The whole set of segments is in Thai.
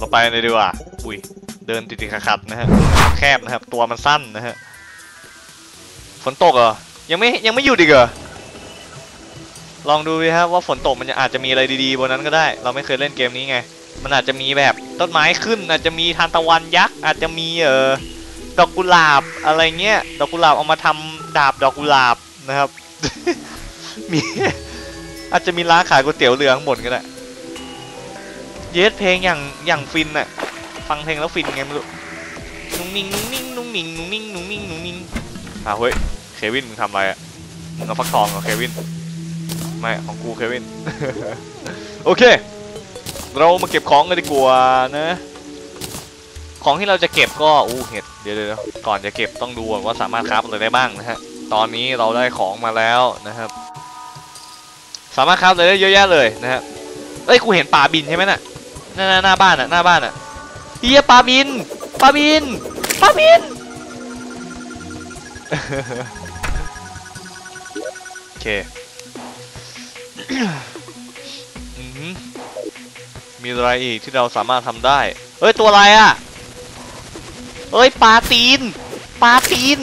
ต่อไปเลยดีกว่า อุ้ย เดินติดๆขัดๆนะฮะ แคบนะครับ ตัวมันสั้นนะฮะ ฝนตกเหรอ ยังไม่ยังไม่หยุดอีกเหรอ ลองดูดิครับว่าฝนตกมันจะอาจจะมีอะไรดีๆบนนั้นก็ได้ เราไม่เคยเล่นเกมนี้ไง มันอาจจะมีแบบต้นไม้ขึ้น อาจจะมีทานตะวันยักษ์ อาจจะมีเอ่อดอกกุหลาบอะไรเงี้ย ดอกกุหลาบเอามาทำดาบดอกกุหลาบนะครับ มีอาจจะมีร้านขายก๋วยเตี๋ยวเรือข้างบนก็ได้ เยสเพลงอย่างอย่างฟินอะฟังเพลงแล้วฟินไงไม่รู้นุ่งนิ่งนุ่งนิ่งนุ่งนิ่งนุ่งนิ่งนุ่งนิ่งนุ่งนิ่งอะเฮ้ยเควินมึงทำอะไรอะมึงเอาฟักทองเหรอเควินไม่ของกูเควินโอเค เรามาเก็บของกันดีกว่านะ ของที่เราจะเก็บก็อู้เห็ดเดี๋ยวเดี๋ยวก่อนจะเก็บต้องดูว่าสามารถคราฟอะไรได้บ้างนะฮะตอนนี้เราได้ของมาแล้วนะครับ สามารถคราฟอะไรได้เยอะแยะเลยนะฮะเอ้ยกูเห็นป่าบินใช่ไหมนะ่ะ หน้าหน้าบ้านอะหน้าบ้านอะเฮียปามินปามินปามินโอเคมีอะไรอีกที่เราสามารถทำได้เอ้ย ตัวอะไรอะเอ้ยปลาตีนปลาตีน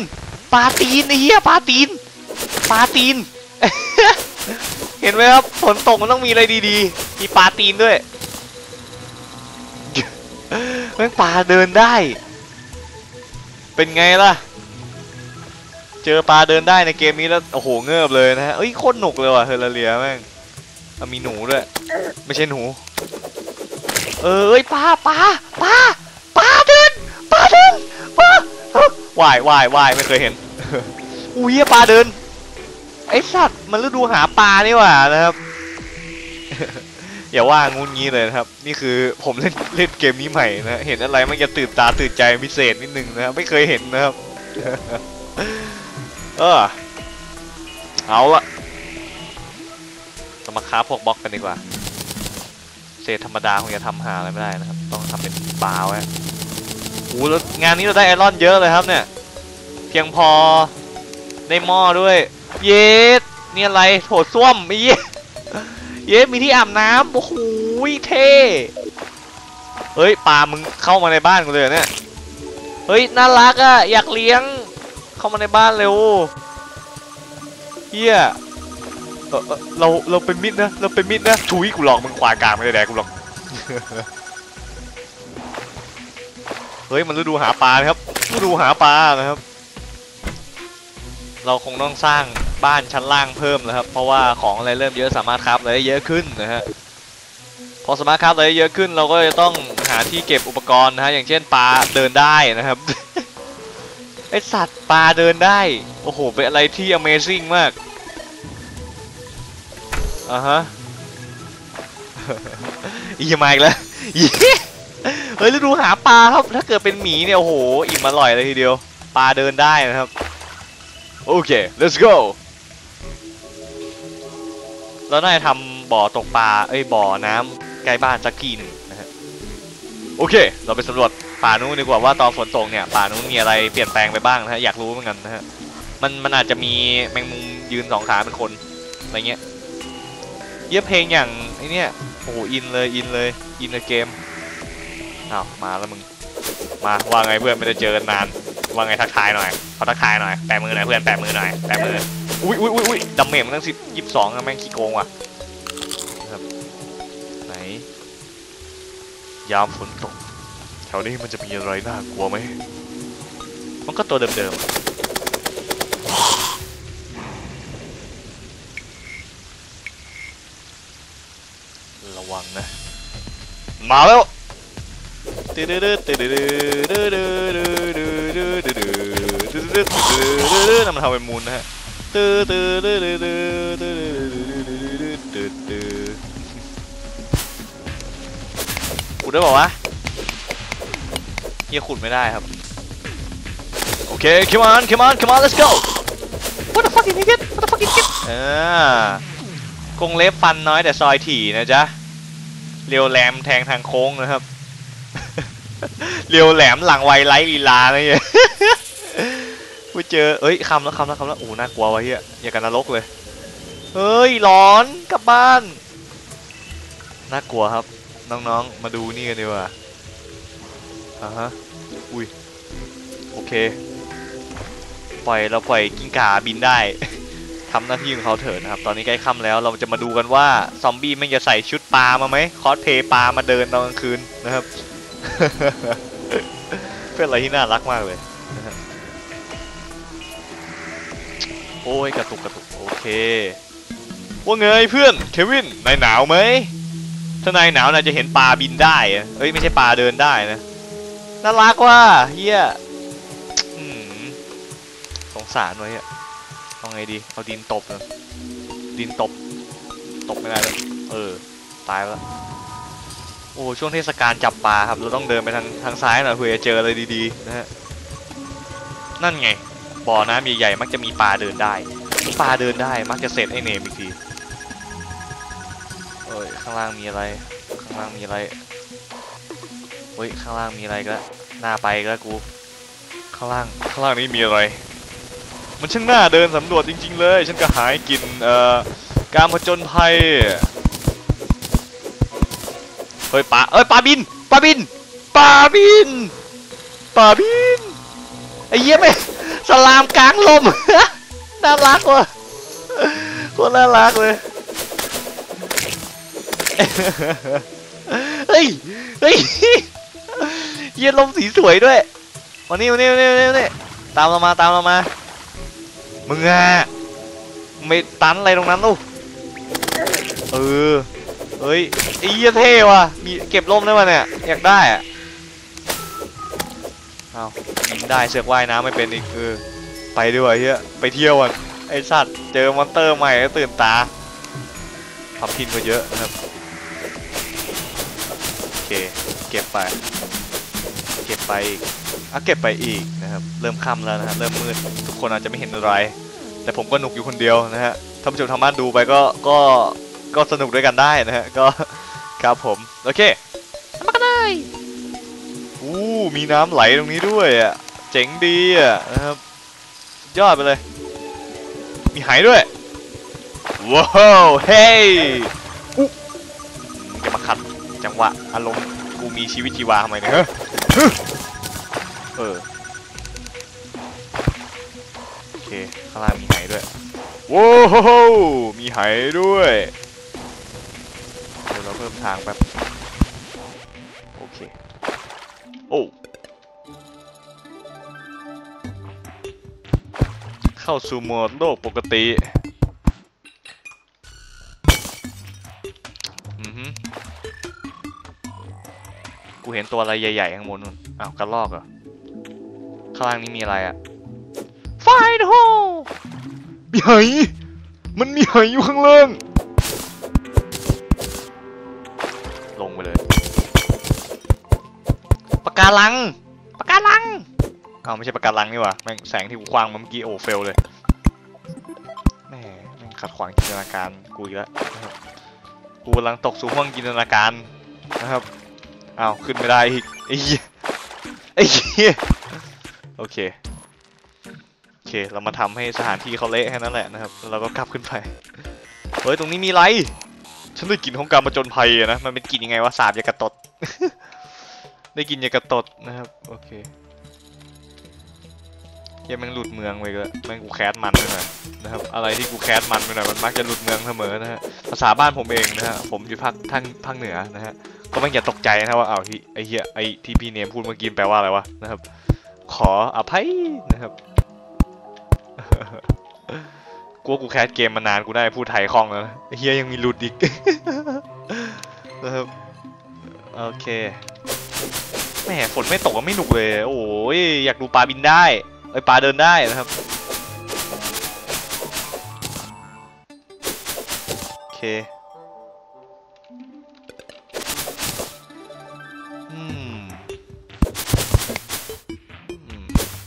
ปลาตีนเฮียปลาตีนปลาตีน เห็นไหมครับฝนตกมันต้องมีอะไรดีๆ มีปลาตีนด้วย แม่งปลาเดินได้ เป็นไงล่ะ เจอปลาเดินได้ในเกมนี้แล้ว โอ้โห เงือบเลยนะเอ้ย โคตรหนุกเลยว่ะเฮอร์เรียแม่งมีหนูด้วย ไม่ใช่หนู เอ้ยปลาปลาปลาปลาเดินปลาเดินปลาว่ายว่ายว่ายไม่เคยเห็น อุ้ยปลาเดิน ไอสัตว์มันฤดูหาปลานี่หว่านะครับ อย่าว่างูงี้เลยนะครับ นี่คือผมเล่นเล่นเกมนี้ใหม่นะเห็นอะไรมันจะตื่นตาตื่นใจพิเศษนิดนึงนะครับไม่เคยเห็นนะครับ เออเอาละมาค้าพวกบล็อกกันดีกว่าเศษธรรมดาคงจะทำหาอะไรไม่ได้นะครับ ต้องทำเป็นบาไว้โอ้แล้วงานนี้เราได้ไอรอนเยอะเลยครับเนี่ย เพียงพอได้หม้อด้วย เยสนี่อะไรโถส้วมไอ้เหี้ เย้มีที่อาบน้ำโอ้โหเท่เฮ้ยปลามึงเข้ามาในบ้านกูเลยเนี่ยเฮ้ยน่ารักอะอยากเลี้ยง เข้ามาในบ้านเร็วเฮียเราเราเป็นมิดนะเราเป็นมิดนะถุยกูหลอกมึงควายกลางไม่ได้แดกกูหลอกเฮ้ยมันฤดูหาปลาครับฤดูหาปลานะครับ เราคงต้องสร้างบ้านชั้นล่างเพิ่มนะครับ เพราะว่าของอะไรเริ่มเยอะสามารถครับอะได้เยอะขึ้นนะฮะพอสามารถครับอะได้เยอะขึ้น เราก็จะต้องหาที่เก็บอุปกรณ์นะฮะอย่างเช่นปลาเดินได้นะครับไอสัตว์ปลาเดินได้ โอ้โห เป็นอะไรที่ Amazing มากอะฮะอีกมาอีกแล้วเฮ้ยแล้วดูหาปลาครับ ถ้าเกิดเป็นหมีเนี่ยโอ้โห อิ่มอร่อยเลยทีเดียว ปลาเดินได้นะครับ โอเค let's go เราได้ทำบ่อตกปลา เอ้ย บ่อน้ำใกล้บ้านสักกี่หนึ่งนะฮะ โอเค เราไปสำรวจป่านู้นดีกว่าว่าตอนฝนตกเนี่ย ป่านู้นมีอะไรเปลี่ยนแปลงไปบ้างนะฮะ อยากรู้เหมือนกันนะฮะ มันมันอาจจะมีแมงมุมยืนสองขาเป็นคน อะไรเงี้ย เย็บเพลงอย่างไอเนี้ยโอ้โหอินเลย อินเลย อินเกมอ้าวมาแล้วมึง มาว่าไงเพื่อนไม่ได้เจอกันนาน ว่าไงทักทายหน่อยเขาทักทายหน่อยแปะมือหน่อยเพื่อนแปะมือหน่อยแปะมืออุ้ยอุ้ยอุ้ยอุ้ยดัมเมจมันตั้งสิบยี่สิบสองแม่งขี้โกงว่ะครับไหนยามฝนตกแถวนี้มันจะมีอะไรน่ากลัวไหมมันก็ตัวเดิมๆระวังนะมาแล้วตืดดืดตืดตืดตืด ตื้อตื้อนั่นมันทำเป็นมูลนะฮะตื้อตื้อตื้อตื้อตื้อตื้อตื้อตื้อตื้อตื้อขุดได้บอกวะเฮียขุดไม่ได้ครับโอเค come on come on come on let's go what the fucking idiot what the fucking it อ่ากงเล็บฟันน้อยแต่ซอยถี่นะจ๊ะเรียวแหลมแทงทางโค้งนะครับ เรียวแหลมหลังไวไลท์ลีลาเนี่ย ไปเจอเอ้ยคำแล้วคำแล้วคำแล้วโอ้น่ากลัววะเฮียอย่ากันนรกเลยเฮ้ยร้อนกลับบ้านน่ากลัวครับ น้องๆมาดูนี่กันดีกว่าอ่าฮะอุ้ยโอเคปล่อยเราปล่อยกิ้งก่าบินได้ทำหน้าที่ของเขาเถอะนะครับ ตอนนี้ใกล้ค่ำแล้วเราจะมาดูกันว่าซอมบี้ม่งจะใส่ชุดปลามาไหมคอสเพลย์ปลามาเดินตอนกลางคืนนะครับ เป็นอะไรที่น่ารักมากเลยนะฮะ อ้ยกระตุกกระตุกโอเค ว่าไงเพื่อนเควินนายหนาวไหมถ้านายหนาวนายจะเห็นปลาบินได้เอ้ยไม่ใช่ปลาเดินได้นะน่ารักว่ะเฮียสงสารไว้อะเอาไงดีเอาดินตบเลยดินตบตบไม่ได้แล้วเออตายแล้วโอ้ช่วงเทศกาลจับปลาครับเราต้องเดินไปทางทางซ้ายหน่อยเพื่อจะเจออะไรดีๆนะฮะนั่นไง บ่อน้ำใหญ่ๆมักจะมีปลาเดินได้ปลาเดินได้มักจะเสร็จไอเนมอีกทีเอ้ยข้างล่างมีอะไร ข้างล่างมีอะไรเฮ้ยข้างล่างมีอะไรก็หน้าไปก็กู ข้างล่างข้างล่างนี้มีอะไร มันช่างน่าเดินสำรวจจริง ๆ เลย ฉันก็หายกินเอ่อการผจญภัยเฮ้ยปลาเอ้ยปลาบินปลาบินปลาบินปลาบินไอ้เหี้ยไม่ สลามกลางลม น่ารักว่ะโคตรน่ารักเลย เฮ้ย เฮ้ย เยีย็นลมสีสวยด้วยมานี่มานี่มานี่มานี่มานี่ตามเรามาตามเรามา มึงอะไม่ตันอะไรตรงนั้นลูกเออ เฮ้ยไอ้เหี้เท่ว่ะ มีเก็บร่มได้ป่ะเนี่ย อยากได้อะ เอายิงได้เสือกว่ายน้ำไม่เป็นอีกเออไปด้วยเฮียไปเที่ยวอะไอสัตว์เจอมอนเตอร์ใหม่ตื่นตาทำพินก็เยอะนะครับโอเคเก็บไป เก็บไปอีกอะเก็บไปอีกนะครับเริ่มค่ำแล้วนะฮะเริ่มมืดทุกคนอาจจะไม่เห็นอะไร แต่ผมก็หนุกอยู่คนเดียวนะฮะท่านผู้ชมทางบ้านดูไปก็ก็ก็สนุกด้วยกันได้นะฮะก็ครับผมโอเคมากันเลย มีน้ำไหลตรงนี้ด้วยอะ เจ๋งดีอะนะครับ ยอดไปเลย มีหายด้วย ว้าวเฮ้ยอุ๊มึงจะมาขัดจังหวะอารมณ์กูมีชีวิตชีวาทำไมเนี่ยฮะฮึเออโอเคข้างล่างมีหายด้วยว้าวมีหายด้วยเดี๋ยวเราเพิ่มทางแป๊บโอเค โอ้เข้าสู่โหมดโลกปกติอือฮึกูเห็นตัวอะไรใหญ่ๆข้างบนนู่นอ้าวกระลอกเหรอข้างล่างนี้มีอะไรอะไฟโฮมีไหมันมีไหอยู่ข้างล่าง การังปะการังอ้าวไม่ใช่ปะการังนี่หว่าแม่งแสงที่กูควางมาเมื่อกี้โอ้เฟลเลยแม่แม่งขัดขวางจินตนาการกูอีกแล้วนะกูกำลังตกสู่ห้วงจินตนาการนะครับอ้าวขึ้นไม่ได้อีกไอ้เหี้ยไอ้เหี้ยโอเคโอเคเรามาทำให้สถานที่เขาเละแค่นั้นแหละนะครับแล้วเราก็กลับขึ้นไปเฮ้ยตรงนี้มีไรฉันได้กลิ่นของการประจนภัยนะมันเป็นกลิ่นยังไงวะสาบยากระตด ได้กินยากระตดนะครับ โอเคเยังมันหลุดเมืองไปก็แม่งกูแคสมันไปหน่อยนะครับ อะไรที่กูแคสมันไปหน่อยมันมักจะหลุดเมืองเสมอนะฮะ ภาษาบ้านผมเองนะฮะ ผมอยู่ภาคทางภาคเหนือนะฮะ ก็ไม่อย่าตกใจนะว่า เอาที่ไอ้เหี้ยไอ้ที่พี่เนมพูดเมื่อกี้แปลว่าอะไรวะนะครับ ขออภัยนะครับกูว่ากูแคสเกมมานานกูได้พูดไทยคล่องแล้วนะไอ้เฮียยังมีหลุดอีกนะครับ โอเค หมฝนไม่ตกก็ไม่หนุกเลย โอ้ยอยากดูปลาบินได้ไอปลาเดินได้นะครับโอเค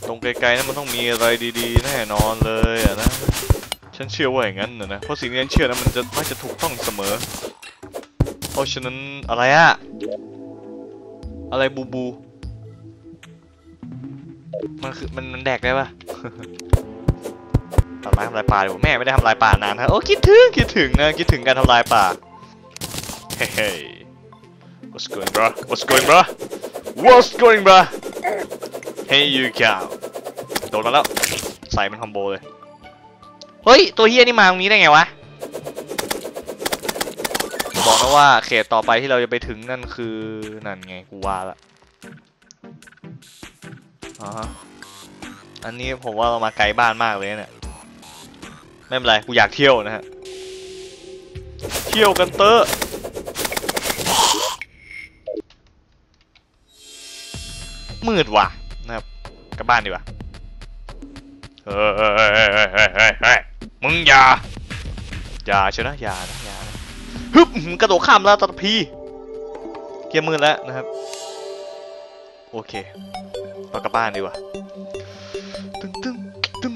ตรงไกลๆนั้นมันต้องมีอะไรดีๆแน่นอนเลยอะนะ ฉันเชื่อว่าอย่างนั้นนะนะเพราะสิ่งที่ฉันเชื่อนั้นมันจะมักจะถูกต้องเสมอ เพราะฉะนั้นอะไรอะ อะไรบูบู มันคือมันมันแดกได้ปะทำลายทำลายป่าอยู่แม่ไม่ได้ทำลายป่านานครับโอ้คิดถึงคิดถึงนะคิดถึงการทำลายป่าเฮ้ย What's going bro What's going bro What's going bro Hey you cow โดนมาแล้วใส่เป็นคอมโบเลย เฮ้ย ตัวเฮียนี่มาตรงนี้ได้ไงวะ บอกนะว่าเขตต่อไปที่เราจะไปถึงนั่นคือนั่นไงกูว่าละอ๋ออันนี้ผมว่าเรามาไกลบ้านมากเลยเนี่ยไม่เป็นไรกูอยากเที่ยวนะฮะเที่ยวกันเตอะมืดว่ะนะครับกลับบ้านดีกว่าเฮ้ยเฮ้ยเฮ้ยเฮ้ยเฮ้ยมึงอย่าอย่าเชียวนะยานะอย่านะ ฮึบอื้อหือกระโดดข้ามแล้วตะพีเกียร์มืดแล้วนะครับ โอเคเรากลับบ้านดีกว่าตึ้งตึ้งตึ้ง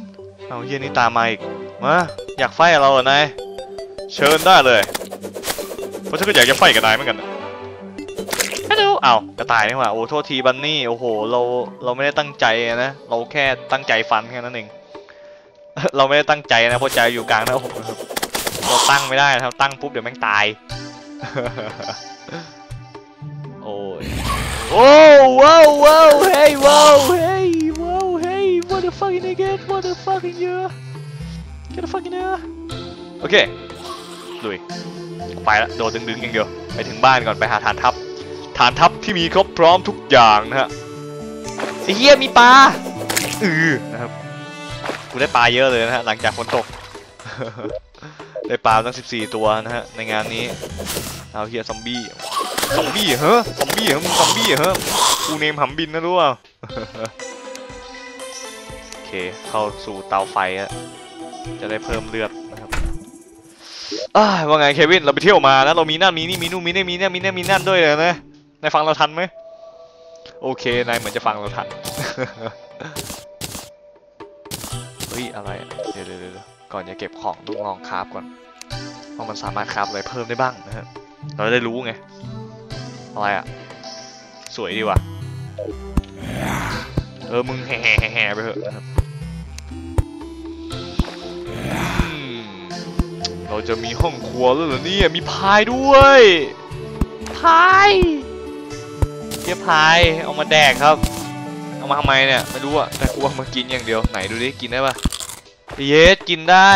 เอาเฮียนี่ตามมาอีกมาอยากไฟกับเราเหรอนายเชิญได้เลย เพราะฉันก็อยากจะไฟกับนายเหมือนกันฮัลโหลอ้าวกระต่ายนี่หว่า โอ้โทษทีบันนี่ โอ้โห เรา เราไม่ได้ตั้งใจนะ เราแค่ตั้งใจฟันแค่นั้นเอง เราไม่ได้ตั้งใจนะเพราะใจอยู่กลางหนะผมนะครับ เราตั้งไม่ได้นะครับตั้งปุ๊บเดี๋ยวแม่งตาย โอ้ย โอ้ว้าวว้าวเฮ้ยว้าวเฮ้ยว้าวเฮ้ย what the fucking nigga what the fucking yeah get the fucking yeah โอเคลุยไปละโดดดึงๆอย่างเดียว ไปถึงบ้านก่อนไปหาฐานทัพ ฐานทัพที่มีครบพร้อมทุกอย่างนะฮะไอเหี้ยมีปลาอือนะครับ กูได้ปลาเยอะเลยนะฮะหลังจากฝนตก ได้ปลาตั้ง 14 ตัวนะฮะ ในงานนี้ เอาเฮียซอมบี้ ซอมบี้เหรอซอมบี้เหรอมึงซอมบี้เหรอกูเนมหำบินนะรู้เปล่าโอเค เข้าสู่เตาไฟอะจะได้เพิ่มเลือดนะครับว่าไงเควิน เราไปเที่ยวมานะเรามีนั่นมีนี่มีนู่นมีนี่มีนี่นมีนี่มีนั่นด้วยเลยนะ นายฟังเราทันไหม โอเคนายเหมือนจะฟังเราทัน เฮ้ย อะไร เดี๋ยวเดี๋ยวเดี๋ยว ก่อนจะเก็บของต้องลองคราฟก่อนว่ามันสามารถคราฟอะไรเพิ่มได้บ้างนะฮะเราจะได้รู้ไงอะไรอะสวยดีว่ะเออมึงแห่แห่แห่ไปเถอะนะครับเราจะมีห้องครัวแล้วเหรอเนี่ยมีพายด้วยพายเกียพายเอามาแดกครับเอามาทำไมเนี่ยไม่รู้อะแต่กูเอามากินอย่างเดียวไหนดูดิกินได้ปะ เยสกินได้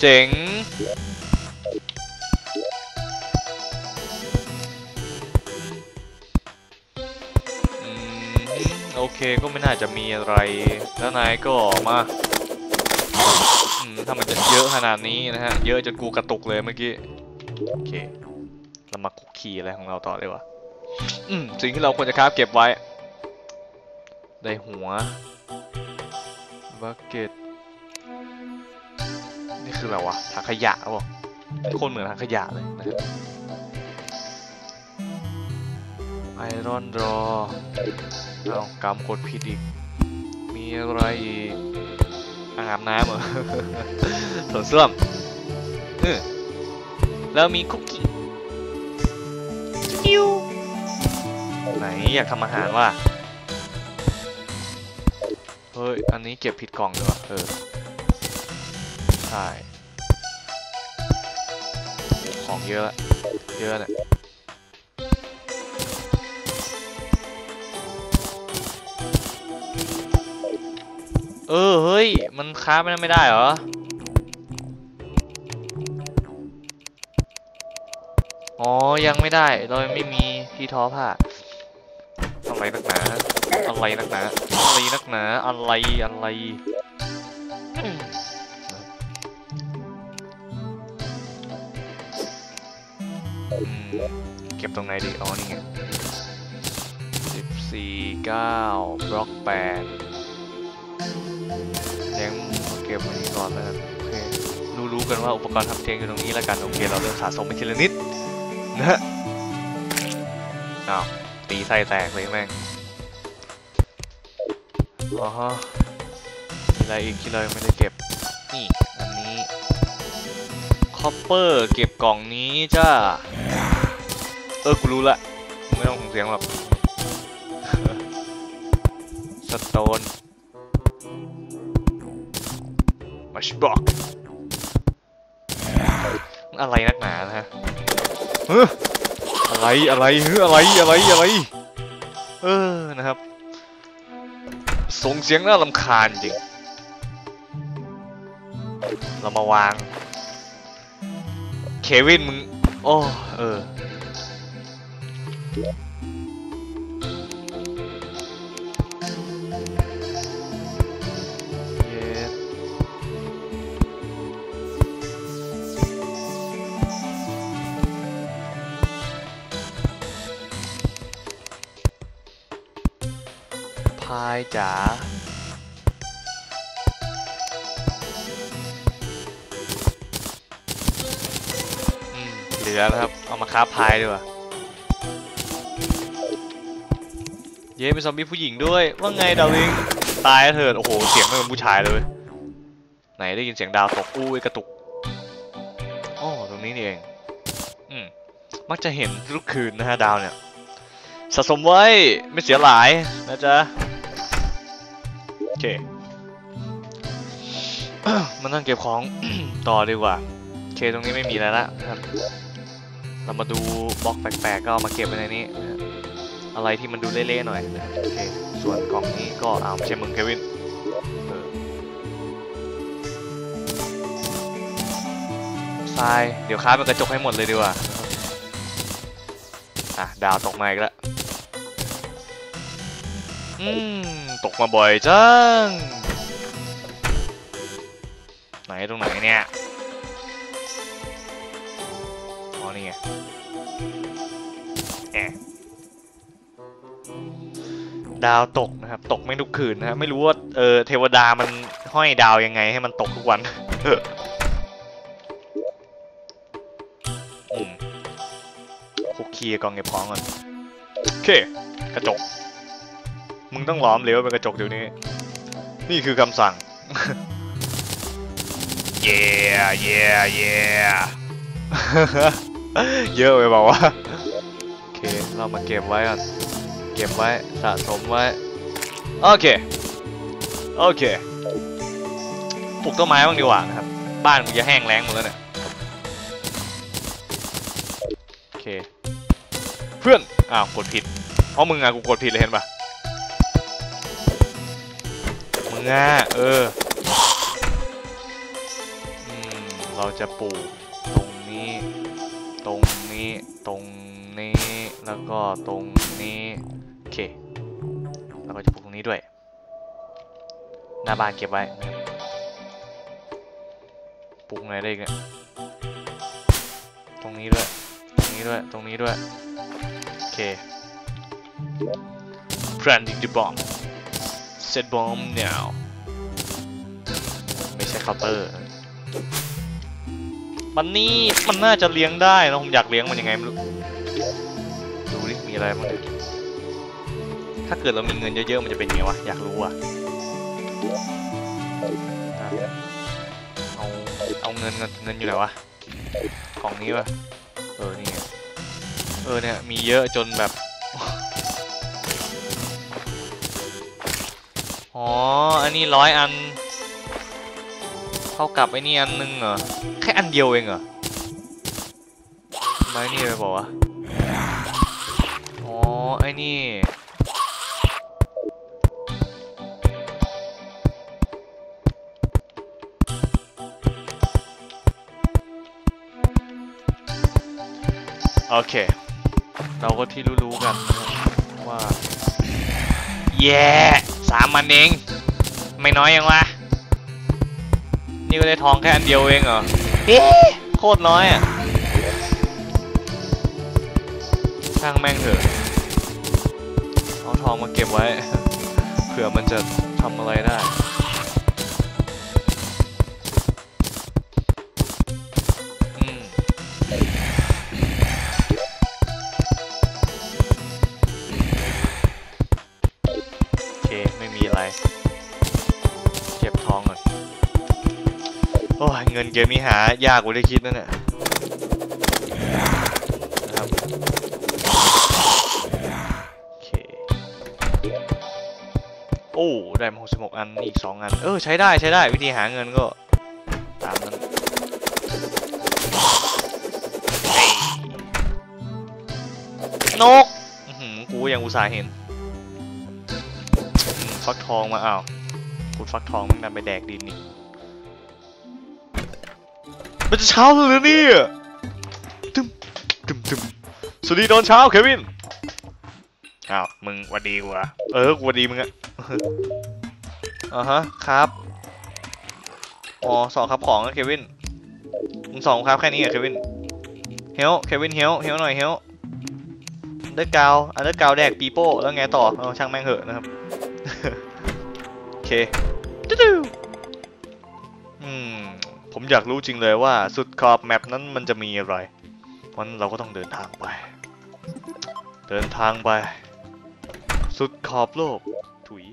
เจ๋ง โอเคก็ไม่น่าจะมีอะไร แล้วนายก็ออกมาอืมถ้ามันจะเยอะขนาดนี้นะฮะ เยอะจนกูกระตุกเลยเมื่อกี้ โอเค เรามาคุกคีอะไรของเราต่อเลยวะสิ่งที่เราควรจะคราฟเก็บไว้ ได้หัวบักเก็ต นี่คืออะไรวะถังขยะวะคนเหมือนถังขยะเลยนะครับไอรอนรอเอากำกดผิดอีก มีอะไรอีกอาบน้ำเหรอถนส้วมเออแล้วมีคุกกี้คิวไหนอยากทำอาหารว่ะ เฮ้ย อันนี้เก็บผิดกล่องเลยวะเออ ใช่ของเยอะละเยอะเนี่ยเออ เฮ้ย มันค้าไม่ได้ไม่ได้เหรอ อ๋อ ยังไม่ได้ เรายังไม่มีที่ท้อผ้าอะไรนักหนา อะไรนักหนา อะไรนักหนา อะไร อะไร เก็บตรงไหนดี อ๋อ นี่ไงสิบสี่เก้าบล็อกแปดเลี้ยงเก็บไว้นี่ก่อนแล้วกันโอเครู้รู้ๆกันว่าอุปกรณ์ทำเตียงอยู่ตรงนี้แล้วกัน โอเค เราเริ่มสะสมไปทีละนิดนะฮะอ้าวตีไส้แตกเลยแม่งอ๋อฮะมีอะไรอีกที่เราไม่ได้เก็บ นี่ อันนี้ คอปเปอร์เก็บกล่องนี้จ้า เออ กูรู้ละ ไม่ต้องส่งเสียงหรอก สโตนมาชบอก อะไรนักหนานะฮะเฮ้ยอะไร อะไรเฮ้ยอะไร อะไร อะไร เออ นะครับ ส่งเสียงน่าลำคาญจริง เรามาวาง เควินมึง โอ้เออเย็ดพายจ๋า ลือแล้วครับ เอามาค้าพายดีกว่าเย้มีซอมบี้ผู้หญิงด้วย ว่าไงดาวิง ตายเถิด โอ้โห เสียงไม่เหมือนผู้ชายเลย ไหนได้ยินเสียงดาวตกอู้ยกระตุกอ๋อตรงนี้นี่เอง อืม มักจะเห็นทุกคืนนะฮะดาวเนี่ย สะสมไว้ไม่เสียหลายนะจ๊ะ โอเค มานั่งเก็บของต่อดีกว่าโอเคตรงนี้ไม่มีอะไรละนะครับ เรามาดูบล็อกแปลกๆก็เอามาเก็บไว้ในนี้ อะไรที่มันดูเละๆหน่อยโอเคส่วนกล่องนี้ก็อ้าวไม่ใช่มึงเควินทรายเดี๋ยวค้าเป็นกระจกให้หมดเลยดีกว่าอะดาวตกมาอีกแล้วอืมตกมาบ่อยจังไหนตรงไหนเนี่ย อ๋อนี่ไงแอะดาวตกนะครับ ตกไม่ทุกคืนนะไม่รู้ว่าเออเทวดามันห้อยดาวยังไงให้มันตกทุกวันอืมคุกคีกับกองเก็บของก่อนโอเค กระจก มึงต้องหล้อมเหลวเป็นกระจกเดี๋ยวนี้ นี่คือคำสั่งเย่เย่ เยอะไปบอกว่าวะโอเค เรามาเก็บไว้ก่อน เก็บไว้ สะสมไว้ โอเค โอเค ปลูกต้นไม้บ้างดีกว่านะครับ บ้านมันจะแห้งแล้งหมดแล้วเนี่ย โอเค เพื่อน อ้าวกดผิด เพราะมึงอะกูกดผิดเลยเห็นปะมึงอะเออเราจะปลูกตรงนี้ ตรงนี้ ตรงนี้ แล้วก็ตรงนี้ โอเค แล้วก็จะปลูกตรงนี้ด้วย หน้าบ้านเก็บไว้ ปลูกไหนได้อีกเนี่ยตรงนี้ด้วย ตรงนี้ด้วย ตรงนี้ด้วย โอเค planting the bomb set bomb now ไม่ใช่เคาน์เตอร์ มันนี่มันน่าจะเลี้ยงได้นะผมอยากเลี้ยงมันยังไงไม่รู้ดูดิมีอะไรบ้างถ้าเกิดเรามีเงินเยอะๆมันจะเป็นยังไงวะอยากรู้อะเอาเอาเงินเงินเงินอยู่ไหนวะของนี้วะเออนี่เออเนี่ยมีเยอะจนแบบอ๋ออันนี้ร้อยอัน เท่ากับไอ้นี่อันนึงเหรอ แค่อันเดียวเองเหรอทำไมนี่ไปบอกว่าอ๋อ ไอ้นี่โอเค เราก็ที่รู้ๆกันว่า แย่ สามมันเอง ไม่น้อยยังวะ นี่ก็ได้ทองแค่อันเดียวเองเหรอเอ๊ะโคตรน้อยอะช่างแม่งเถอะเอาทองมาเก็บไว้ เผื่อมันจะทำอะไรได้ งินเกมนี้หายากกว่าที่คิดนั่นแหละนะครับโอเคโอ้ได้มา66อันนี่อีก2อัน เออใช้ได้ใช้ได้วิธีหาเงินก็ตามนั้นนกอือกูยังอุตส่าห์เห็น ฟักทองมาอ้าวกูฟักทองมันนำไปแดกดินนี่ มันจะเช้าแล้วเหรอเนี่ยตึมตึมตึมสวัสดีตอนเช้าเควินอ้าวมึงหวัดดีกูเหรอะเออกูหวัดดีมึงอะอ่าฮะครับอ๋อสองครับของนะเควินมึงสองครับแค่นี้เหรอเควินเฮลเควินเฮลเฮลหน่อยเฮลอันเดอร์กาวอันเดอร์กาวแดกปีโป้แล้วไงต่อเอาช่างแม่งเหอะนะครับโอเค ผมอยากรู้จริงเลยว่าสุดขอบแมปนั้นมันจะมีอะไรวันเราก็ต้องเดินทางไป เดินทางไป สุดขอบโลกถุย